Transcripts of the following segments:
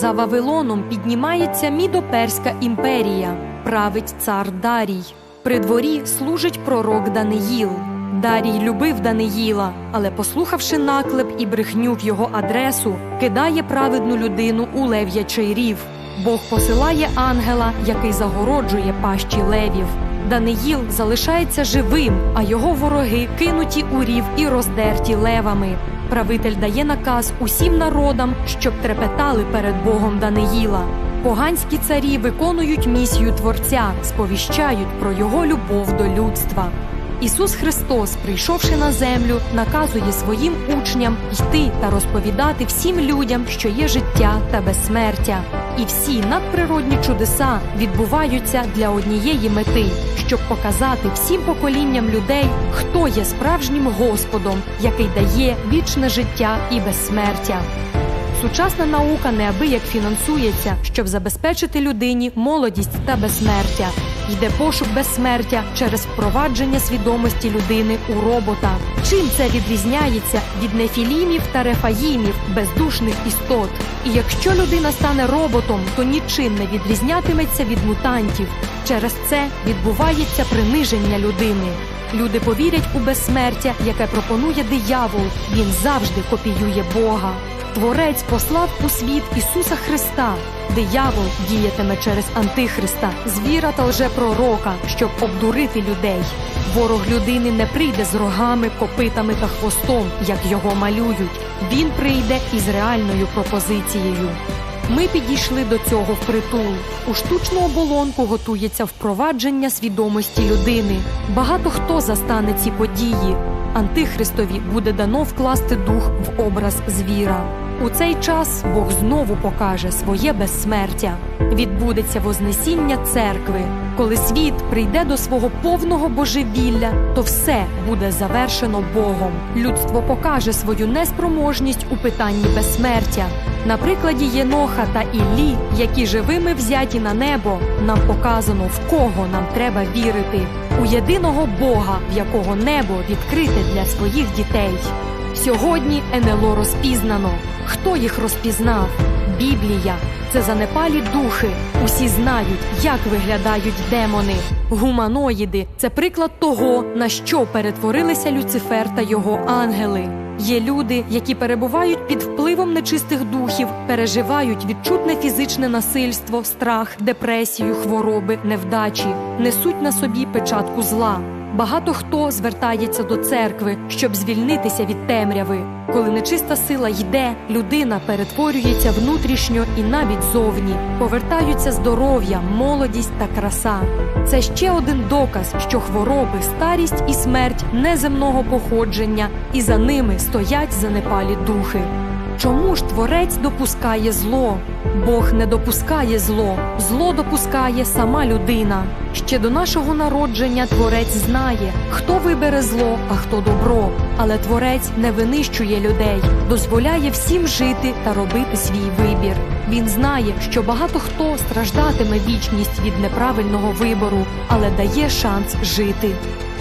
За Вавилоном піднімається Мідоперська імперія, править цар Дарій. При дворі служить пророк Даниїл. Дарій любив Даниїла, але, послухавши наклеп і брехню в його адресу, кидає праведну людину у лев'ячий рів. Бог посилає ангела, який загороджує пащі левів. Даниїл залишається живим, а його вороги кинуті у рів і роздерті левами. Правитель дає наказ усім народам, щоб трепетали перед Богом Даниїла. Поганські царі виконують місію Творця, сповіщають про його любов до людства. Ісус Христос, прийшовши на землю, наказує своїм учням йти та розповідати всім людям, що є життя та безсмертя. І всі надприродні чудеса відбуваються для однієї мети, щоб показати всім поколінням людей, хто є справжнім Господом, який дає вічне життя і безсмертя. Сучасна наука неабияк фінансується, щоб забезпечити людині молодість та безсмертя. Йде пошук безсмертя через впровадження свідомості людини у робота. Чим це відрізняється від нефілімів та рефаїмів, бездушних істот? І якщо людина стане роботом, то нічим не відрізнятиметься від мутантів. Через це відбувається приниження людини. Люди повірять у безсмертя, яке пропонує диявол. Він завжди копіює Бога. Творець послав у світ Ісуса Христа. Диявол діятиме через Антихриста, звіра та лжепророка, щоб обдурити людей. Ворог людини не прийде з рогами, копитами та хвостом, як його малюють. Він прийде із реальною пропозицією. Ми підійшли до цього впритул. У штучну оболонку готується впровадження свідомості людини. Багато хто застане ці події. Антихристові буде дано вкласти дух в образ звіра. У цей час Бог знову покаже своє безсмертя. Відбудеться Вознесіння церкви. Коли світ прийде до свого повного божевілля, то все буде завершено Богом. Людство покаже свою неспроможність у питанні безсмертя. На прикладі Єноха та Іллі, які живими взяті на небо, нам показано, в кого нам треба вірити у єдиного Бога, в якого небо відкрите для своїх дітей. Сьогодні НЛО розпізнано. Хто їх розпізнав? Біблія. Це занепалі духи. Усі знають, як виглядають демони. Гуманоїди це приклад того, на що перетворилися Люцифер та його ангели. Є люди, які перебувають під впливом нечистих духів, переживають відчутне фізичне насильство, страх, депресію, хвороби, невдачі, несуть на собі печатку зла. Багато хто звертається до церкви, щоб звільнитися від темряви. Коли нечиста сила йде, людина перетворюється внутрішньо і навіть зовні. Повертаються здоров'я, молодість та краса. Це ще один доказ, що хвороби, старість і смерть неземного походження, і за ними стоять занепалі духи. Чому ж творець допускає зло? Бог не допускає зло, зло допускає сама людина. Ще до нашого народження творець знає, хто вибере зло, а хто добро. Але творець не винищує людей, дозволяє всім жити та робити свій вибір. Він знає, що багато хто страждатиме вічність від неправильного вибору, але дає шанс жити.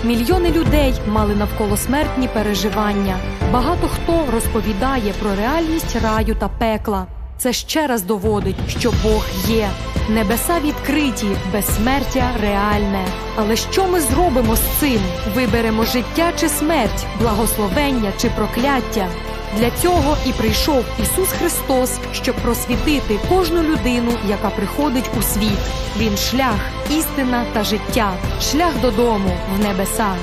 Мільйони людей мали навколосмертні переживання. Багато хто розповідає про реальність раю та пекла. Це ще раз доводить, що Бог є. Небеса відкриті, безсмертя реальне. Але що ми зробимо з цим? Виберемо життя чи смерть, благословення чи прокляття. Для цього і прийшов Ісус Христос, щоб просвітити кожну людину, яка приходить у світ. Він шлях, істина та життя, шлях додому в небеса.